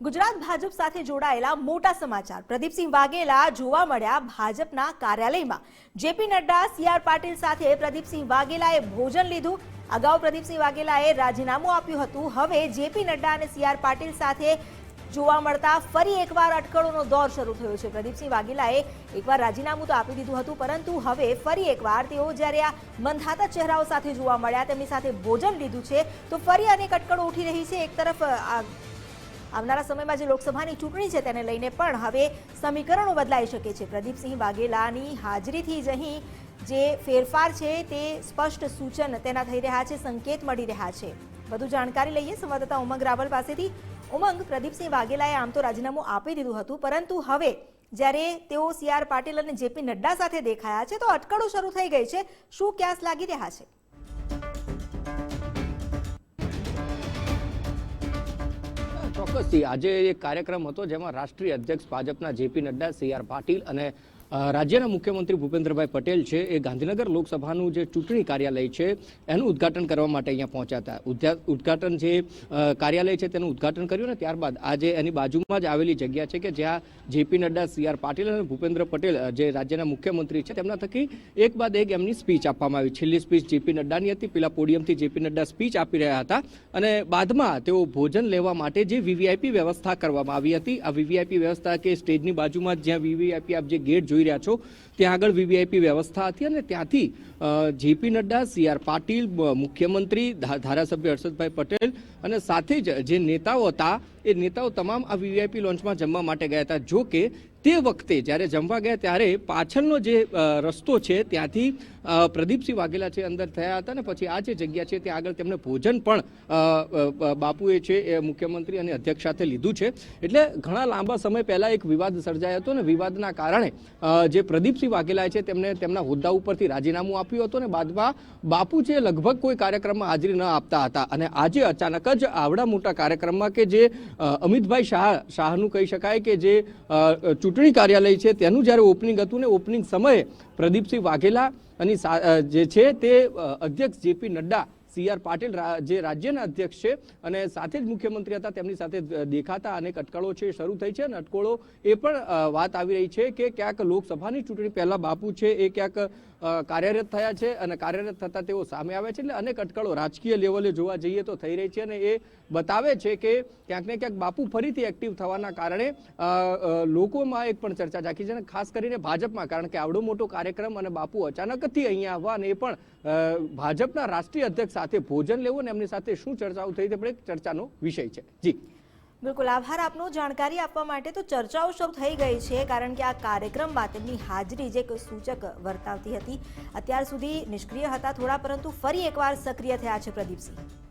ગુજરાત ભાજપ સાથે જોડાયેલા મોટા સમાચાર. પ્રદીપસિંહ વાઘેલા જોવા મળ્યા ભાજપના કાર્યાલયમાં. જેપી નડ્ડા સીઆર પાટીલ સાથે પ્રદીપસિંહ વાઘેલાએ ભોજન લીધું. અગાઉ પ્રદીપસિંહ વાઘેલાએ રાજીનામું આપ્યું હતું. હવે જેપી નડ્ડા અને સીઆર પાટીલ સાથે જોવા મળતા ફરી એકવાર અટકળોનો દોર શરૂ થયો છે. પ્રદીપસિંહ વાઘેલાએ એકવાર રાજીનામું તો આપી દીધું હતું, પરંતુ હવે ફરી એકવાર તેઓ જ્યારે આ મંધાતા ચહેરાઓ સાથે જોવા મળ્યા, તેમની સાથે ભોજન લીધું છે, તો ફરી અનેક અટકળો ઉઠી રહી છે. એક તરફ આવનારા સમયમાં જે લોકસભાની ચૂંટણી છે તેને લઈને પણ હવે સમીકરણો બદલાઈ શકે છે. પ્રદીપસિંહ વાઘેલાની હાજરીથી જ અહીં જે ફેરફાર છે તે સ્પષ્ટ સૂચન તેના થઈ રહ્યા છે, સંકેત મળી રહ્યા છે. વધુ જાણકારી લઈએ સંવાદદાતા ઉમંગ રાવલ પાસેથી. ઉમંગ, પ્રદીપસિંહ વાઘેલાએ આમ તો રાજીનામું આપી દીધું હતું, પરંતુ હવે જ્યારે તેઓ સી આર પાટીલ અને જેપી નડ્ડા સાથે દેખાયા છે, તો અટકળો શરૂ થઈ ગઈ છે. શું ક્યાસ લાગી રહ્યા છે? આજે એક કાર્યક્રમ હતો જેમાં રાષ્ટ્રીય અધ્યક્ષ ભાજપના J P Nadda C R Patil અને રાજ્યના મુખ્યમંત્રી ભૂપેન્દ્રભાઈ પટેલ છે, એ ગાંધીનગર લોકસભાનું જે ચૂંટણી કાર્યાલય છે, એનું ઉદ્ઘાટન કરવા માટે અહીંયા પહોંચ્યા હતા. ઉદ્ઘાટન જે કાર્યાલય છે તેનું ઉદ્ઘાટન કર્યું ને ત્યારબાદ આજે એની બાજુમાં જ આવેલી જગ્યા છે કે જ્યાં J P Nadda, C R Patil અને ભૂપેન્દ્ર પટેલ જે રાજ્યના મુખ્યમંત્રી છે, તેમના થકી એક બાદ એક એમની સ્પીચ આપવામાં આવી. છેલ્લી સ્પીચ જેપી નડ્ડાની હતી, પેલા પોડિયમથી જેપી નડ્ડા સ્પીચ આપી રહ્યા હતા અને બાદમાં તેઓ ભોજન લેવા માટે જે વીવીઆઈપી વ્યવસ્થા કરવામાં આવી હતી, આ વીવીઆઈપી વ્યવસ્થા કે સ્ટેજની બાજુમાં જ્યાં વીવીઆઈપી આપ જે ગેટ જોઈ રહ્યા છો. ત્યાં આગળ વીવીઆઈપી વ્યવસ્થા હતી અને ત્યાંથી J P Nadda, C R Patil મુખ્યમંત્રી ધારાસભ્ય હર્ષદભાઈ પટેલ અને સાથે જ જે નેતાઓ હતા એ નેતાઓ તમામ આ વીવીઆઈપી લોન્ચમાં જમવા માટે ગયા હતા. જો કે તે વખતે જ્યારે જમવા ગયા ત્યારે પાછળનો જે રસ્તો છે ત્યાંથી પ્રદીપસિંહ વાઘેલા છે અંદર થયા હતા ને પછી આ જે જગ્યા છે ત્યાં આગળ તેમને ભોજન પણ બાપુએ છે એ મુખ્યમંત્રી અને અધ્યક્ષ સાથે લીધું છે. એટલે ઘણા લાંબા સમય પહેલાં એક વિવાદ સર્જાયો હતો ને વિવાદના કારણે જે પ્રદીપસિંહ વાઘેલા છે તેમને તેમના હોદ્દા ઉપરથી રાજીનામું આપ્યું હતું અને બાદમાં બાપુ છે લગભગ કોઈ કાર્યક્રમમાં હાજરી ન આપતા હતા. અને આજે અચાનક જ આવડા મોટા કાર્યક્રમમાં કે જે અમિતભાઈ શાહ, શાહનું કહી શકાય કે જે ચૂંટણી કાર્યાલય છે, તેનું જ્યારે ઓપનિંગ હતું ને ઓપનિંગ સમયે પ્રદીપસિંહ વાઘેલા અને જે છે તે અધ્યક્ષ J P Nadda C R Patil જે રાજ્યના અધ્યક્ષ છે અને સાથે જ મુખ્યમંત્રી હતા, તેમની સાથે દેખાતા અનેક અટકળો છે, શરૂ થઈ છે અને અટકળો એ પણ વાત આવી રહી છે કે ક્યાંક લોકસભાની ચૂંટણી પહેલા બાપુ છે, એ ક્યાંક કાર્યરત થયા છે અને કાર્યરત થતા તેઓ સામે આવે છે એટલે અનેક અટકળો રાજકીય લેવલે જોવા જઈએ તો થઈ રહી છે અને એ બતાવે છે કે ક્યાંક ને ક્યાંક બાપુ ફરીથી એક્ટિવ થવાના કારણે લોકોમાં એક પણ ચર્ચા જાગી છે અને ખાસ કરીને ભાજપમાં, કારણ કે આવડો મોટો કાર્યક્રમ અને બાપુ અચાનકથી અહીંયા આવવા અને એ પણ ભાજપના રાષ્ટ્રીય અધ્યક્ષ સાથે ભોજન લેવું અને એમની સાથે શું ચર્ચાઓ થઈ તે પણ એક ચર્ચાનો વિષય છે. જી. બિલકુલ આભાર આપનો. જાણકારી આપવા માટે તો ચર્ચાઓ શરૂ થઈ ગઈ છે, કારણ કે આ કાર્યક્રમમાં તેમની હાજરી જે કોઈ સૂચક વર્તાવતી હતી, અત્યાર સુધી નિષ્ક્રિય હતા થોડા, પરંતુ ફરી એકવાર સક્રિય થયા છે પ્રદીપસિંહ.